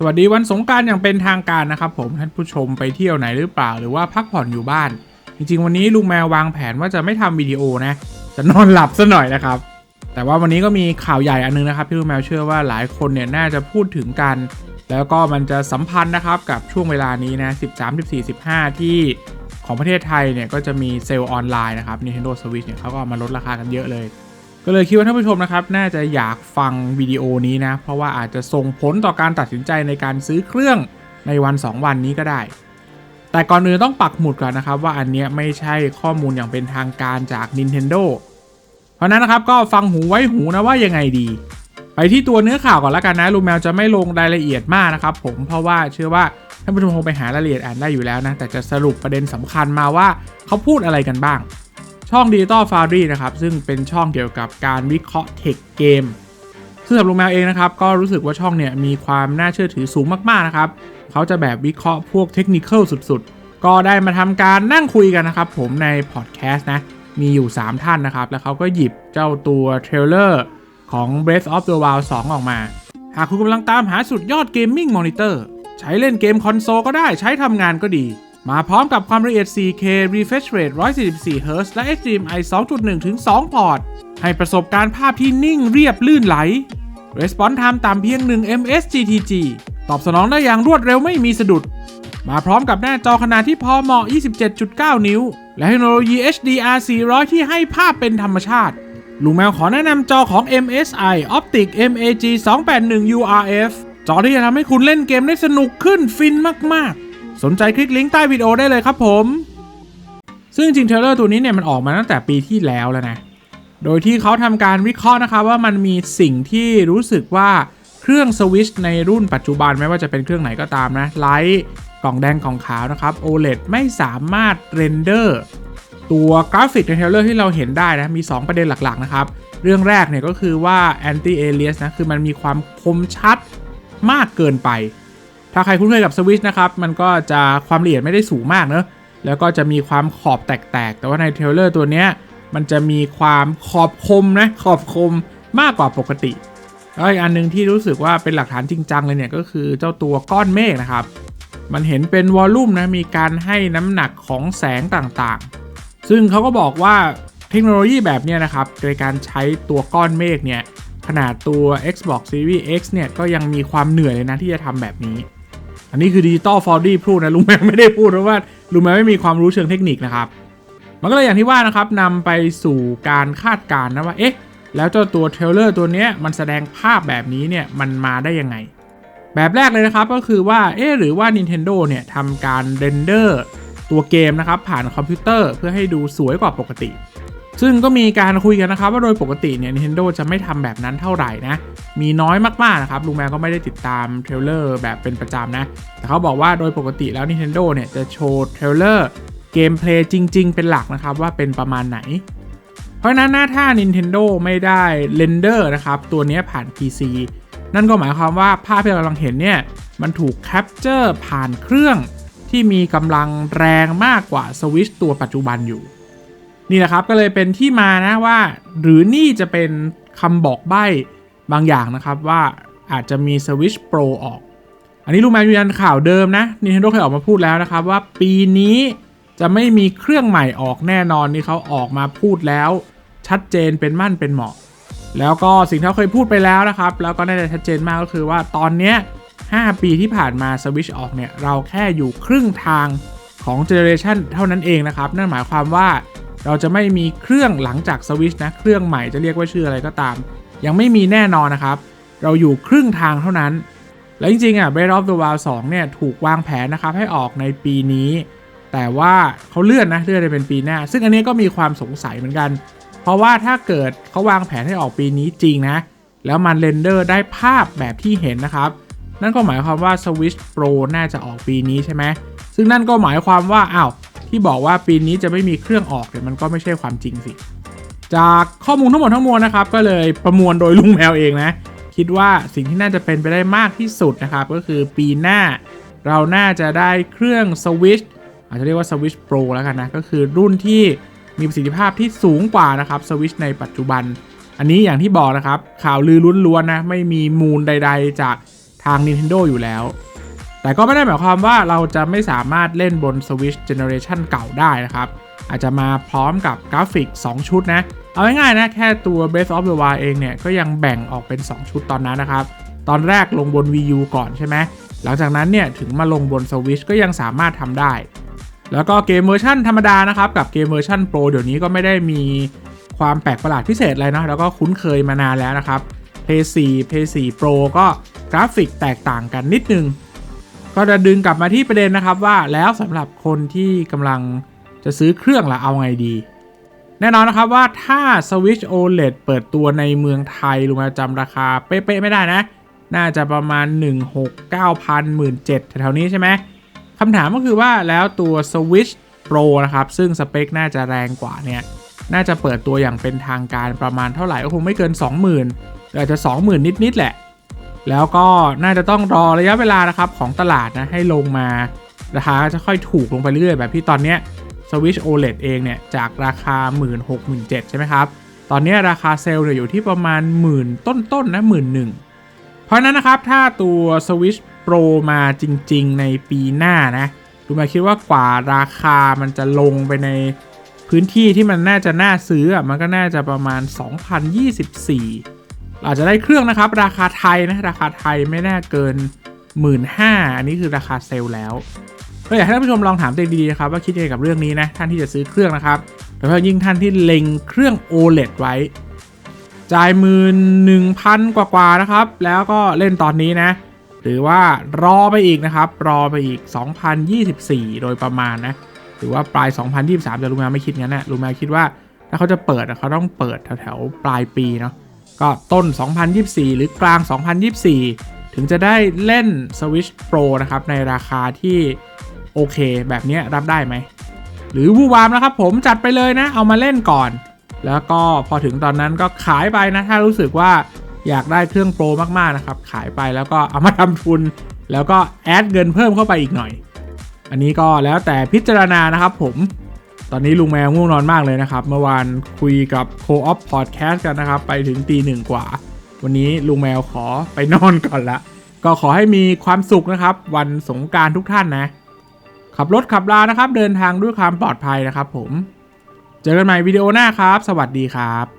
สวัสดีวันสงการอย่างเป็นทางการนะครับผมท่านผู้ชมไปเที่ยวไหนหรือเปล่าหรือว่าพักผ่อนอยู่บ้าน จริงๆ วันนี้ลุงแมววางแผนว่าจะไม่ทำวิดีโอนะ จะนอนหลับซะหน่อยนะครับ แต่ว่าวันนี้ก็มีข่าวใหญ่อันนึงนะครับที่ลุงแมวเชื่อว่าหลายคนเนี่ยน่าจะพูดถึงกัน แล้วก็มันจะสัมพันธ์นะครับกับช่วงเวลานี้นะ13 14 15 ที่ของประเทศไทยเนี่ยก็จะมีเซลล์ออนไลน์นะครับ Nintendo Switch เนี่ยเขาก็ามาลดราคากันเยอะเลย ก็เลยคิดว่าท่านผู้ชมนะครับ น่าจะอยากฟังวิดีโอนี้นะ เพราะว่าอาจจะส่งผลต่อการตัดสินใจในการซื้อเครื่องในวัน 2 วันนี้ก็ได้ แต่ก่อนอื่นต้องปักหมุดก่อนนะครับ ว่าอันเนี้ยไม่ใช่ข้อมูลอย่างเป็นทางการจาก Nintendo เพราะนั้นนะครับก็ฟังหูไว้หูนะว่ายังไงดี ไปที่ตัวเนื้อข่าวก่อนแล้วกันนะลุงแมวจะไม่ลงรายละเอียดมากนะครับผมเพราะว่าเชื่อว่าท่านผู้ชมคงไปหารายละเอียดอ่านได้อยู่แล้วนะแต่จะสรุปประเด็นสำคัญมาว่าเขาพูดอะไรกันบ้าง ช่อง Digital Foundry นะครับ ซึ่งเป็นช่องเกี่ยวกับการวิเคราะห์เทคเกมซึ่งสำหรับลุงแมวเองนะครับ ก็รู้สึกว่าช่องเนี่ยมีความน่าเชื่อถือสูงมากๆนะครับ เขาจะแบบวิเคราะห์พวกเทคนิคสุดๆ ก็ได้มาทำการนั่งคุยกันนะครับผมในพอดแคสต์นะ มีอยู่ 3 ท่านนะครับ แล้วเขาก็หยิบเจ้าตัวเทรลเลอร์ของ Breath of the Wild 2 ออกมา หากคุณกำลังตามหาสุดยอดเกมมิ่งมอนิเตอร์ใช้เล่นเกมคอนโซลก็ได้ใช้ทำงานก็ดี มาพร้อมกับความละเอียด 4K refresh rate 144Hz และ HDMI 2.1 ถึง 2 พอร์ต ให้ประสบการณ์ภาพที่นิ่งเรียบลื่นไหล Response time ต่ำเพียง 1 ms GTG ตอบสนองได้อย่างรวดเร็วไม่มีสะดุด มาพร้อมกับหน้าจอขนาดที่พอเหมาะ 27.9 นิ้ว และเทคโนโลยี HDR 400 ที่ให้ภาพเป็นธรรมชาติ ลุงแมวขอแนะนำจอของ MSI Optic MAG 281 URF จอที่จะทำให้คุณเล่นเกมได้สนุกขึ้นฟินมาก ๆ สนใจคลิกลิงก์ใต้วิดีโอได้เลยครับผม ซึ่งจริงเทรลเลอร์ตัวนี้เนี่ยมันออกมาตั้งแต่ปีที่แล้วแล้วนะ โดยที่เขาทำการวิเคราะห์นะครับว่ามันมีสิ่งที่รู้สึกว่าเครื่องสวิชในรุ่นปัจจุบันไม่ว่าจะเป็นเครื่องไหนก็ตามนะไลท์กล่องแดงกล่องขาวนะครับ OLED ไม่สามารถเรนเดอร์ตัวกราฟิกในเทรลเลอร์ที่เราเห็นได้นะ มี 2 ประเด็นหลักๆ นะครับ เรื่องแรกเนี่ยก็คือว่า anti alias นะ คือมันมีความคมชัดมากเกินไป ถ้าใครคุ้นเคยกับสวิชนะครับมันก็จะความละเอียดไม่ได้สูงมากเนอะแล้วก็จะมีความขอบแตกๆ แต่ว่าในเทลเลอร์ตัวเนี้ยมันจะมีความขอบคมนะขอบคมมากกว่าปกติแล้วอีกอันหนึงที่รู้สึกว่าเป็นหลักฐานจริงจังเลยเนี่ยก็คือเจ้าตัวก้อนเมฆนะครับ มันเห็นเป็นวอลลุ่มนะมีการให้น้ำหนักของแสงต่างๆ ซึ่งเขาก็บอกว่าเทคโนโลยีแบบนี้นะครับโดยการใช้ตัวก้อนเมฆเนี่ยขนาดตัว Xbox Series X เนี่ยก็ยังมีความเหนื่อยเลยนะที่จะทำแบบนี้ อันนี้คือ Digital f o r d y พูดนะลุงแมวไม่ได้พูดเพราะว่าลุงแมวไม่มีความรู้เชิงเทคนิคนะครับ มันก็เลยอย่างที่ว่านะครับนำไปสู่การคาดการณ์นะว่าเอ๊ะแล้วเจ้าตัวเทรลเลอร์ตัวนี้มันแสดงภาพแบบนี้เนี่ยมันมาได้ยังไง แบบแรกเลยนะครับก็คือว่าเอ๊ะหรือว่า Nintendo เนี่ยทำการเรนเดอร์ตัวเกมนะครับผ่านคอมพิวเตอร์เพื่อให้ดูสวยกว่าปกติ ซึ่งก็มีการคุยกันนะครับว่าโดยปกติเนี่ย Nintendo จะไม่ทำแบบนั้นเท่าไหร่นะ มีน้อยมากๆนะครับลุงแมวก็ไม่ได้ติดตามเทรลเลอร์แบบเป็นประจำนะ แต่เขาบอกว่าโดยปกติแล้ว Nintendo เนี่ยจะโชว์เทรลเลอร์เกมเพลย์จริง ๆ เป็นหลักนะครับว่าเป็นประมาณไหน เพราะนั้นนะถ้า Nintendo ไม่ได้เรนเดอร์นะครับตัวนี้ผ่าน PC นั่นก็หมายความว่าภาพที่เรากำลังเห็นเนี่ยมันถูกแคปเจอร์ผ่านเครื่องที่มีกำลังแรงมากกว่าสวิชตัวปัจจุบันอยู่ นี่นะครับก็เลยเป็นที่มานะว่า หรือนี่จะเป็นคำบอกใบ้บางอย่างนะครับว่าอาจจะมี Switch Pro ออก อันนี้ลุงแมวยืนยันข่าวเดิมนะ Nintendo เคยออกมาพูดแล้วนะครับว่าปีนี้จะไม่มีเครื่องใหม่ออกแน่นอนนี่เขาออกมาพูดแล้ว ชัดเจนเป็นมั่นเป็นเหมาะ แล้วก็สิ่งที่เขาเคยพูดไปแล้วนะครับ แล้วก็น่าจะชัดเจนมากก็คือว่าตอนเนี้ย5ปีที่ผ่านมา Switch ออกเนี่ยเราแค่อยู่ครึ่งทางของเจเนอเรชันเท่านั้นเองนะครับ นั่นหมายความว่า เราจะไม่มีเครื่องหลังจาก Switch นะ เครื่องใหม่จะเรียกว่าชื่ออะไรก็ตาม ยังไม่มีแน่นอนนะครับ เราอยู่ครึ่งทางเท่านั้น แล้วจริงๆอะ Breath of the Wild 2เนี่ยถูกวางแผนนะครับให้ออกในปีนี้ แต่ว่าเขาเลื่อนนะเลื่อนไปเป็นปีหน้า ซึ่งอันนี้ก็มีความสงสัยเหมือนกัน เพราะว่าถ้าเกิดเขาวางแผนให้ออกปีนี้จริงนะ แล้วมันเรนเดอร์ได้ภาพแบบที่เห็นนะครับนั่นก็หมายความว่า Switch Pro น่าจะออกปีนี้ใช่ไหม ซึ่งนั่นก็หมายความว่า อ้าว ที่บอกว่าปีนี้จะไม่มีเครื่องออกเนี่ยมันก็ไม่ใช่ความจริงสิ จากข้อมูลทั้งหมดทั้งมวลนะครับ ก็เลยประมวลโดยลุงแมวเองนะ คิดว่าสิ่งที่น่าจะเป็นไปได้มากที่สุดนะครับ ก็คือปีหน้าเราน่าจะได้เครื่อง Switch อาจจะเรียกว่า Switch Pro แล้วกันนะ ก็คือรุ่นที่มีประสิทธิภาพที่สูงกว่านะครับ Switch ในปัจจุบัน อันนี้อย่างที่บอกนะครับ ข่าวลือล้วนๆนะ ไม่มีมูลใด ๆ จากทาง Nintendo อยู่แล้ว แต่ก็ไม่ได้หมายความว่าเราจะไม่สามารถเล่นบน Switch Generation เก่าได้นะครับ อาจจะมาพร้อมกับกราฟิก 2 ชุดนะ เอาง่ายๆนะ แค่ตัว Breath of the Wild เองเนี่ย ก็ยังแบ่งออกเป็น 2 ชุดตอนนั้นนะครับ ตอนแรกลงบน Wii U ก่อนใช่ไหม หลังจากนั้นเนี่ย ถึงมาลงบน Switch ก็ยังสามารถทำได้ แล้วก็เกมเวอร์ชันธรรมดานะครับ กับเกมเวอร์ชันโปรเดี๋ยวนี้ก็ไม่ได้มีความแปลกประหลาดพิเศษอะไรเนาะแล้วก็คุ้นเคยมานานแล้วนะครับ Play 4 Play 4 Pro ก็กราฟิกแตกต่างกันนิดนึง ก็จะดึงกลับมาที่ประเด็นนะครับว่าแล้วสำหรับคนที่กำลังจะซื้อเครื่องละเอาไงดี แน่นอนนะครับว่าถ้า Switch OLED เปิดตัวในเมืองไทยลุงมาจำราคาเป๊ะๆไม่ได้นะ น่าจะประมาณ 1 6 9 0 0 0 1 7แถวๆนี้ใช่ไหมคำถามก็คือว่าแล้วตัว Switch Pro นะครับ ซึ่งสเปคน่าจะแรงกว่าเนี่ย น่าจะเปิดตัวอย่างเป็นทางการประมาณเท่าไหร่ก็คงไม่เกิน 20,000อาจจะ 20,000 นิด ๆ แหละ แล้วก็น่าจะต้องรอระยะเวลานะครับของตลาดนะให้ลงมาราคาจะค่อยถูกลงไปเรื่อยๆแบบที่ตอนเนี้ย Switch OLED เองเนี่ยจากราคา 1 6 0 0 0 0 7ใช่ไหมครับ ตอนนี้ราคาเซลล์เนี่ยอยู่ที่ประมาณหมื่นต้นๆนะหมื่นหนึ่งเพราะนั้นนะครับถ้าตัว Switch Pro มาจริงๆ ในปีหน้านะดูมาคิดว่ากว่าราคามันจะลงไปในพื้นที่ที่มันน่าจะน่าซื้ออะมันก็น่าจะประมาณ 2024 อาจจะได้เครื่องนะครับ ราคาไทยนะราคาไทยไม่น่าเกิน 1 5ื่นอันนี้คือราคาเซลล์แล้วก็อยากให้ท่านผู้ชมลองถามตัวเองดีๆนะครับว่าคิดยังไงกับเรื่องนี้นะท่านที่จะซื้อเครื่องนะครับโดยเฉพาะยิ่งท่านที่เล็งเครื่อง OLED ไว้ จ่ายหมื่นหนึ่งพันกว่าๆนะครับ แล้วก็เล่นตอนนี้นะหรือว่ารอไปอีกนะครับ รอไปอีก 2024 โดยประมาณนะหรือว่าปลาย 2023แต่ลุงแมวไม่คิดงั้นนะลุงแมวคิดว่าถ้าเขาจะเปิดเขาต้องเปิดแถวๆปลายปีเนาะ ก็ต้น 2024 หรือกลาง 2024 ถึงจะได้เล่น Switch Pro นะครับ ในราคาที่โอเค แบบนี้รับได้ไหม หรือวูวามนะครับผมจัดไปเลยนะ เอามาเล่นก่อน แล้วก็พอถึงตอนนั้นก็ขายไปนะ ถ้ารู้สึกว่าอยากได้เครื่องโปรมากๆนะครับ ขายไปแล้วก็เอามาทำทุน แล้วก็แอดเงินเพิ่มเข้าไปอีกหน่อย อันนี้ก็แล้วแต่พิจารณานะครับผม ตอนนี้ลุงแมวง่วงนอนมากเลยนะครับ เมื่อวานคุยกับโคอฟพอดแคสต์กันนะครับ ไปถึงตีหนึ่งกว่า วันนี้ลุงแมวขอไปนอนก่อนละ ก็ขอให้มีความสุขนะครับ วันสงการทุกท่านนะ ขับรถขับลานะครับ เดินทางด้วยความปลอดภัยนะครับผม เจอกันใหม่วิดีโอหน้าครับ สวัสดีครับ